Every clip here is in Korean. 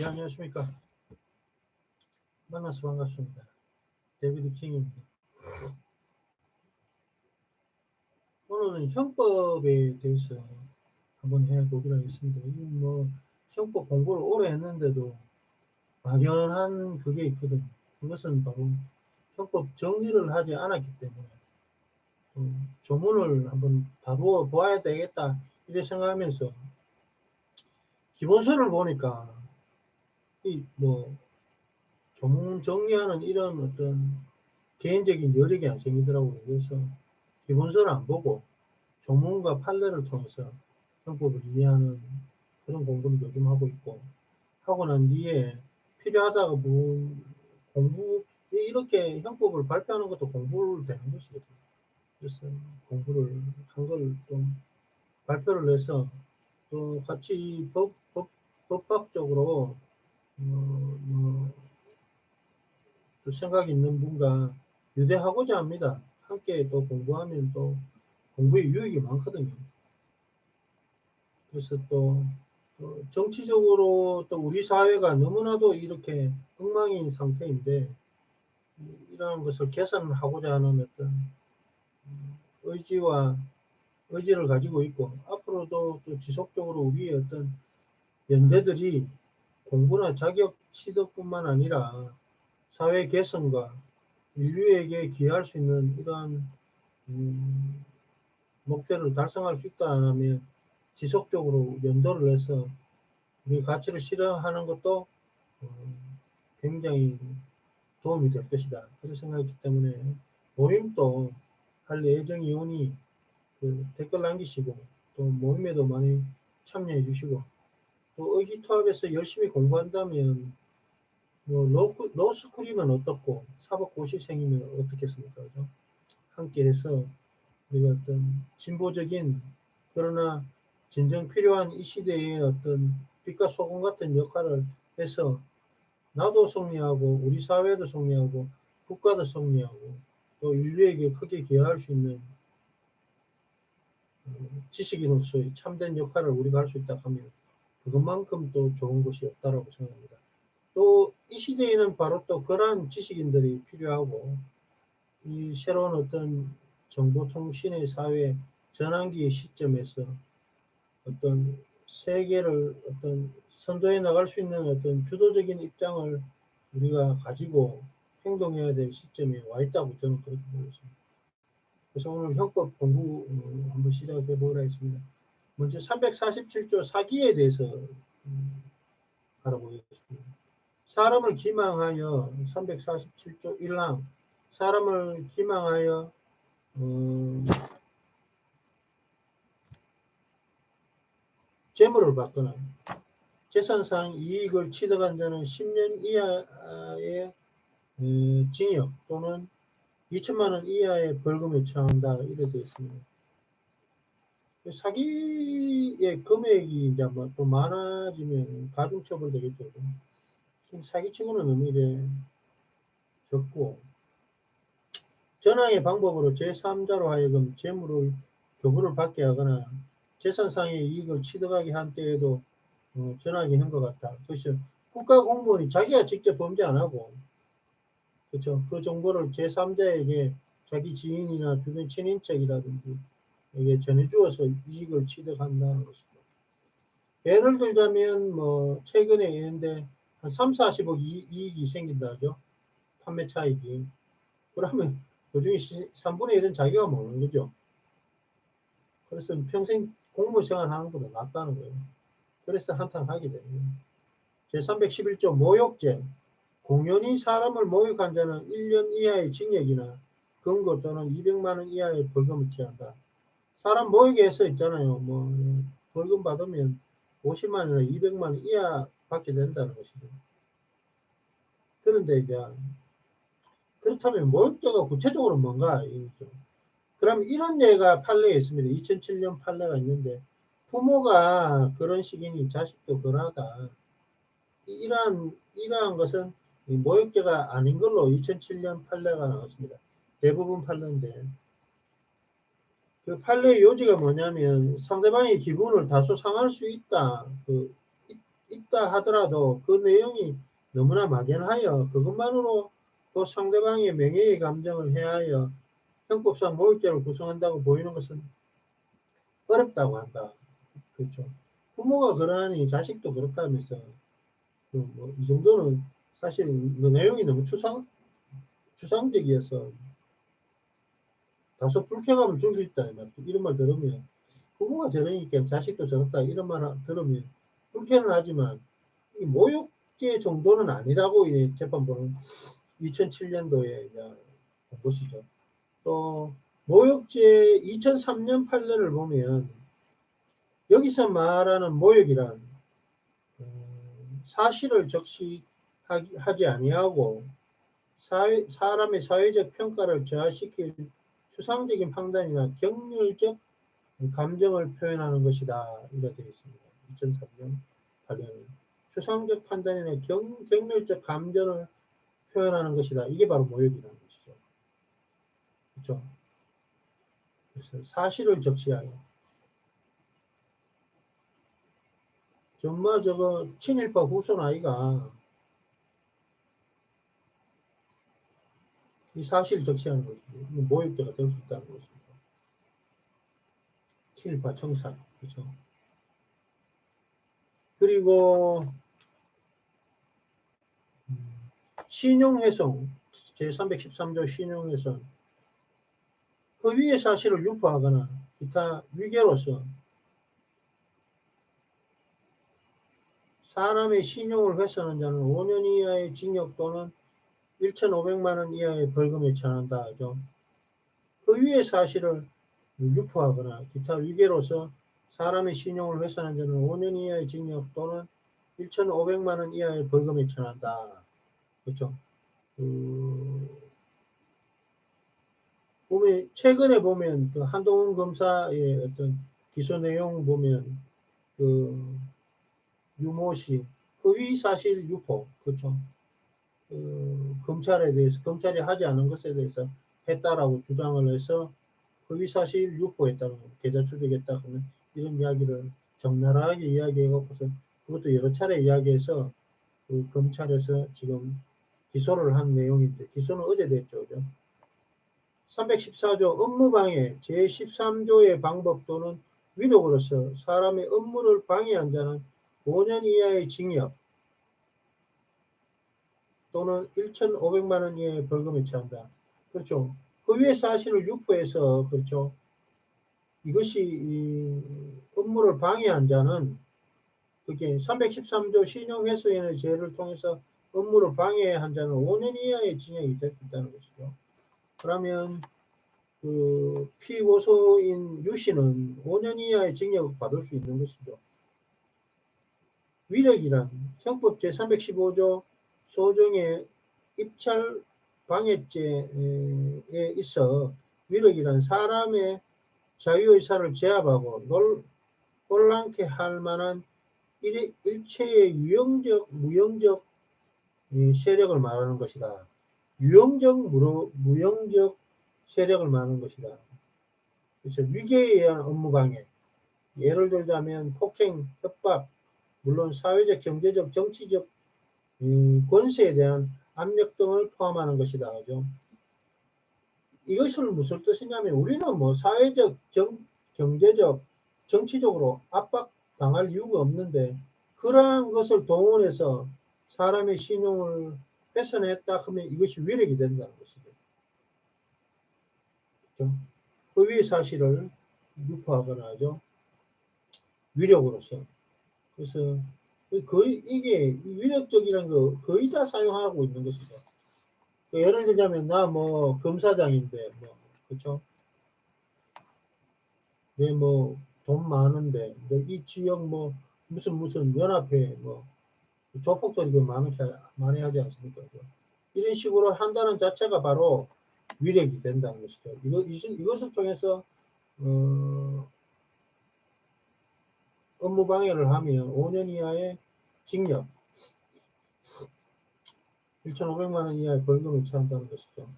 예, 안녕하십니까. 만나서 반갑습니다. 데비드 킹입니다. 오늘은 형법에 대해서 한번 해보기로 하겠습니다. 이뭐 형법 공부를 오래 했는데도 막연한 그게 있거든요. 그것은 바로 형법 정리를 하지 않았기 때문에 어, 조문을 한번 다루어 보아야 되겠다 이래 생각하면서 기본서를 보니까 이뭐 조문 정리하는 이런 어떤 개인적인 여력이 안 생기더라고요. 그래서 기본서를 안 보고 조문과 판례를 통해서 형법을 이해하는 그런 공부를 요즘 하고 있고 하고 난 뒤에 필요하다고 본 공부 이렇게 형법을 발표하는 것도 공부를 되는 것이거든요. 그래서 공부를 한 걸 좀 발표를 해서 또 같이 법, 법, 법학적으로 어, 뭐, 또 생각이 있는 분과 유대하고자 합니다. 함께 또 공부하면 또 공부에 유익이 많거든요. 그래서 또, 또 정치적으로 또 우리 사회가 너무나도 이렇게 엉망인 상태인데 이러한 것을 개선하고자 하는 어떤 음, 의지와 의지를 가지고 있고 앞으로도 또 지속적으로 우리의 어떤 연대들이 공부나 자격 취득뿐만 아니라 사회 개선과 인류에게 기여할 수 있는 이러한 음, 목표를 달성할 수 있다면 지속적으로 연도를 해서 우리 가치를 실현하는 것도 어, 굉장히 도움이 될 것이다. 그런 생각이기 때문에 모임도 할 예정이 오니 그 댓글 남기시고 또 모임에도 많이 참여해 주시고 또 의기투합해서 열심히 공부한다면 뭐 로, 로스쿨이면 어떻고 사법고시생이면 어떻겠습니까? 그죠? 함께 해서 우리가 어떤 진보적인 그러나 진정 필요한 이 시대의 어떤 빛과 소금 같은 역할을 해서 나도 승리하고 우리 사회도 승리하고 국가도 승리하고 또 인류에게 크게 기여할 수 있는 어, 지식인으로서의 참된 역할을 우리가 할 수 있다 하면 그것만큼 또 좋은 것이 없다라고 생각합니다. 또 이 시대에는 바로 또 그러한 지식인들이 필요하고 이 새로운 어떤 정보통신의 사회 전환기의 시점에서 어떤 세계를 어떤 선도해 나갈 수 있는 어떤 주도적인 입장을 우리가 가지고 행동해야 될 시점에 와 있다고 저는 그렇게 보고 있습니다. 그래서 오늘 형법 공부 어, 한번 시작해 보기로 했습니다. 먼저 347조 사기에 대해서 음, 알아보겠습니다. 사람을 기망하여 347조 1항 사람을 기망하여 어, 재물을 받거나 재산상 이익을 취득한 자는 10년 이하의 어, 징역 또는 2천만 원 이하의 벌금에 처한다 이래 되어 있습니다. 사기의 금액이 이제 뭐또 많아지면 가중처벌 되겠죠. 사기치고는 이래 적고 전항의 방법으로 제3자로 하여금 재물을 교부를 받게 하거나 재산상의 이익을 취득하게 한 때에도 어, 전하게 한 것 같다. 그래서 국가 공무원이 자기가 직접 범죄 안 하고 그렇죠. 그 정보를 제3자에게 자기 지인이나 주변 친인척이라든지 에게 전해주어서 이익을 취득한다는 것이죠. 예를 들자면 뭐 최근에 있는데 한 3, 40억 이, 이익이 생긴다죠. 판매 차익이. 그러면 그중에 3분의 1은 자기가 먹는 거죠. 그래서 평생 공무원 생활하는 것보다 낫다는 거예요. 그래서 한탕하게 됩니다. 제311조 모욕죄. 공연히 사람을 모욕한 자는 1년 이하의 징역이나 금고 또는 200만 원 이하의 벌금을 취한다. 사람 모욕에서 있잖아요. 뭐 벌금 받으면 50만 원이나 200만 원 이하 받게 된다는 것이죠. 그런데 이제 그렇다면 모욕죄가 구체적으로 뭔가 이죠. 그럼 이런 예가 판례에 있습니다. 2007년 판례가 있는데 부모가 그런 식이니 자식도 그러하다. 이러한 이러한 것은 모욕죄가 아닌 걸로 2007년 판례가 나왔습니다. 대부분 판례인데 그 판례의 요지가 뭐냐면 상대방의 기분을 다소 상할 수 있다. 그 있다 하더라도 그 내용이 너무나 막연하여 그것만으로 또 상대방의 명예의 감정을 해하여 형법상 모욕죄를 구성한다고 보이는 것은 어렵다고 한다. 그렇죠. 부모가 그러하니 자식도 그렇다면서 그 뭐 이 정도는 사실 그 내용이 너무 추상 추상적이어서 다소 불쾌감을 줄 수 있다. 이런 말 들으면 부모가 저러니까 자식도 저렇다 이런 말 들으면 불쾌는 하지만 이 모욕죄 정도는 아니라고 이 재판부는 2007년도에 이제 본 것이죠. 또 모욕죄 2003년 판례를 보면 여기서 말하는 모욕이란 음, 사실을 적시하지 아니하고 사회, 사람의 사회적 평가를 저하시킬 추상적인 판단이나 격렬적 감정을 표현하는 것이다. 이렇게 되어 있습니다. 2003년 판례는 추상적 판단이나 경, 격렬적 감정을 표현하는 것이다. 이게 바로 모욕이라는 것이죠. 그렇죠? 그래서 사실을 적시하여 정말 저거 친일파 후손 아이가 이 사실 적시하는 것이죠. 모욕죄가 될 수 있다는 것입니다. 친일파 청산, 그렇죠? 그리고 음, 신용훼손 제313조 신용훼손 그 위의 사실을 유포하거나 기타 위계로서 사람의 신용을 훼손한 자는 5년 이하의 징역 또는 1,500만 원 이하의 벌금에 처한다 하죠. 그 위의 사실을 유포하거나 기타 위계로서 사람의 신용을 훼손한 자는 5년 이하의 징역 또는 1,500만 원 이하의 벌금에 처한다. 그렇죠? 그 보면 최근에 보면 그 한동훈 검사의 어떤 기소 내용 보면 그 유모 씨, 허위 사실 유포, 그렇죠? 그 검찰에 대해서 검찰이 하지 않은 것에 대해서 했다라고 주장을 해서 허위 사실 유포했다는 거, 계좌 추적했다 하는 이런 이야기를 적나라하게 이야기해갖고서 그것도 여러 차례 이야기해서 그 검찰에서 지금 기소를 한 내용인데 기소는 어제 됐죠, 그죠? 314조 업무방해 제13조의 방법 또는 위력으로서 사람의 업무를 방해한 자는 5년 이하의 징역 또는 1,500만 원 이하의 벌금에 처한다. 그렇죠. 그 위의 사실을 유포해서 그렇죠. 이것이 이 업무를 방해한 자는 그게 313조 신용훼손의 죄를 통해서 업무를 방해한 자는 5년 이하의 징역이 됐다는 것이죠. 그러면 그 피고소인 유 씨는 5년 이하의 징역을 받을 수 있는 것이죠. 위력이란 형법 제315조 소정의 입찰 방해죄에 있어 위력이란 사람의 자유의사를 제압하고 놀, 혼란케 할 만한 일, 일체의 유형적, 무형적 이 세력을 말하는 것이다. 유형적, 무형적 세력을 말하는 것이다. 그래서 위계에 의한 업무 방해. 예를 들자면 폭행, 협박, 물론 사회적, 경제적, 정치적 음, 권세에 대한 압력 등을 포함하는 것이다. 그죠? 이것을 무슨 뜻이냐면 우리는 뭐 사회적, 경, 경제적, 정치적으로 압박당할 이유가 없는데 그러한 것을 동원해서 사람의 신용을 훼손했다 하면 이것이 위력이 된다는 것이죠. 그렇죠? 그 위의 사실을 유포하거나 하죠. 위력으로서. 그래서 거의 이게 위력적이라는 거 거의 다 사용하고 있는 것이죠. 그 예를 들자면 나 뭐 검사장인데 뭐 그렇죠? 내 뭐 돈 많은데 이 지역 뭐 무슨 무슨 연합회 뭐 조폭들이 그 많이 많이 하지 않습니까? 이런 식으로 한다는 자체가 바로 위력이 된다는 것이죠. 이거 이것을 통해서 어, 업무 방해를 하면 5년 이하의 징역 1,500만 원 이하의 벌금을 처한다는 것이죠.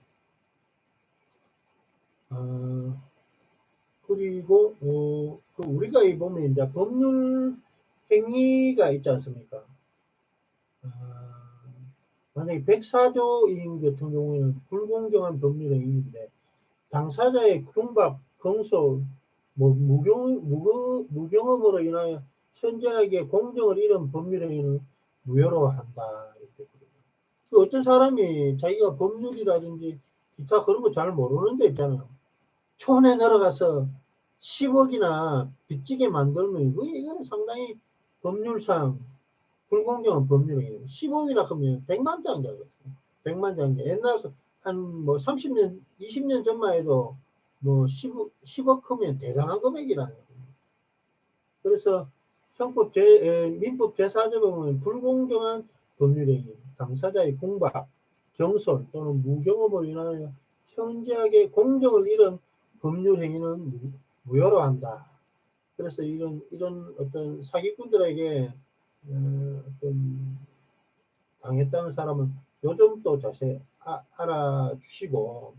아, 그리고 어, 그 우리가 이 보면 이제 법률 행위가 있지 않습니까? 아, 만약에 104조인 같은 경우에는 불공정한 법률 행위인데 당사자의 흉박, 검소, 뭐 무경, 무거, 무경험으로 인하여 현저하게 공정을 잃은 법률 행위는 무효로 한다. 그 어떤 사람이 자기가 법률이라든지 기타 그런 거 잘 모르는 데 있잖아요. 촌에 들어가서 10억이나 빚지게 만들면 이거 이거는 상당히 법률상 불공정한 법률이에요. 10억이나 하면 100만 장자거든요. 100만 장자. 옛날 한 뭐 30년, 20년 전만 해도 뭐 10억, 10억 하면 대단한 금액이라는 거예요. 그래서 형법 제, 에, 민법 제4조 보면 불공정한 법률행위, 당사자의 공박, 경솔 또는 무경험으로 인하여 현저하게 공정을 잃은 법률행위는 무- 무효로 한다. 그래서 이런 이런 어떤 사기꾼들에게 어, 어떤 당했다는 사람은 요즘 또 자세 아, 알아주시고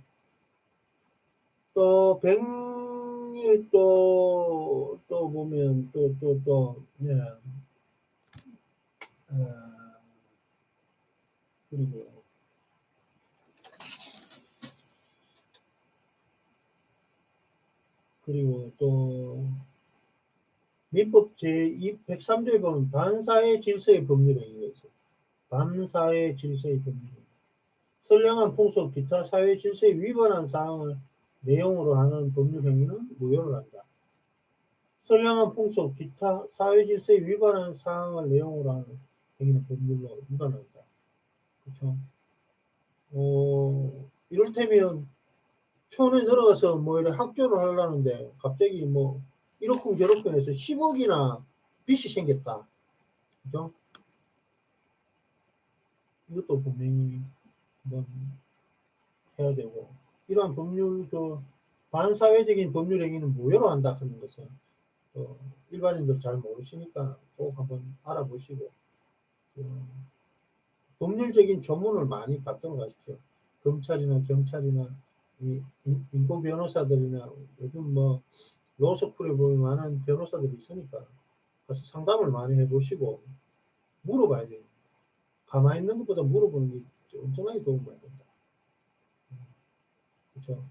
또 백일 또, 또 보면 또 또또 네. 어, 그리고 그리고 또 민법 제103조에 보면 반사회 질서의 법률에 의해서 반사회 질서의 법률 선량한 풍속 기타 사회 질서에 위반한 사항을 내용으로 하는 법률 행위는 무효를 한다. 선량한 풍속 기타 사회 질서에 위반한 사항을 내용으로 하는 행위는 법률로 위반한다. 그렇죠? 어, 이를테면 촌에 들어가서 뭐 이렇게 학교를 하려는데 갑자기 뭐 이렇고 저렇고 해서 10억이나 빚이 생겼다. 그죠? 이것도 분명히 한번 해야 되고 이러한 법률 그 반사회적인 법률 행위는 무효로 한다 하는 것은 어, 일반인들 잘 모르시니까 꼭 한번 알아보시고 어, 법률적인 조문을 많이 받도록 하십시오. 검찰이나 경찰이나 이 인- 인권 변호사들이나 요즘 뭐 로스쿨에 보면 많은 변호사들이 있으니까 가서 상담을 많이 해보시고 물어봐야 돼요. 가만히 있는 것보다 물어보는 게 엄청나게 도움이 많이 된다. 그렇죠?